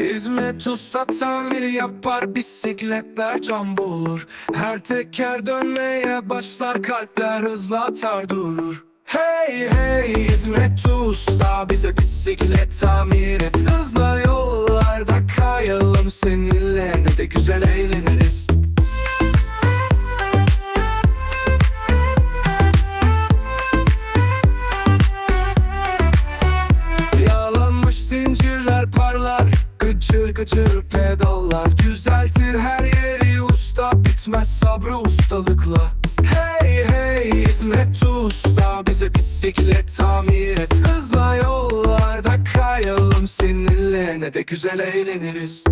Hizmet usta tamir yapar bisikletler can bulur Her teker dönmeye başlar kalpler hızla atar durur. Hey hey hizmet usta bize bisiklet tamir et. Hızla yollarda kayalım seninle ne de güzel eğleniriz Gıcır gıcır pedallar Düzeltir her yeri usta. Bitmez sabrı ustalıkla. Hey hey hizmet usta. Bize bisiklet tamir et. Hızla yollarda kayalım seninle. Ne de güzel eğleniriz.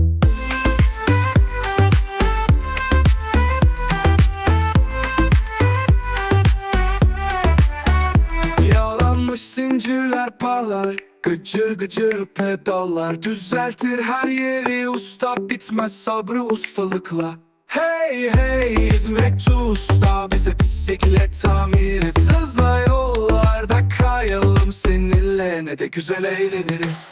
Yağlanmış zincirler parlar Gıcır gıcır pedallar Düzeltir her yeri. Usta Bitmez sabrı ustalıkla. Hey hey hizmet usta. Bize bisiklet tamir et. Hızla yollarda kayalım. Seninle Ne de güzel eğleniriz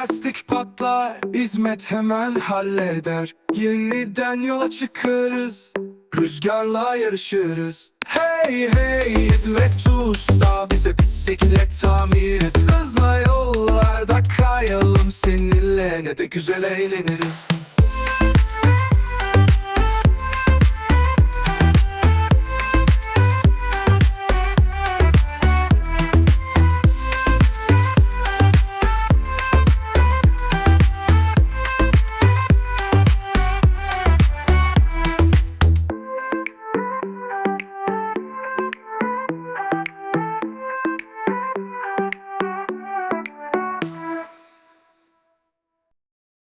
gelir lastik patlar hizmet hemen halleder. Yeniden yola çıkarız Rüzgarla yarışırız. Hey hey hizmet usta Bize bisiklet tamir et. Hızla yollarda kayalım seninle Ne de güzel eğleniriz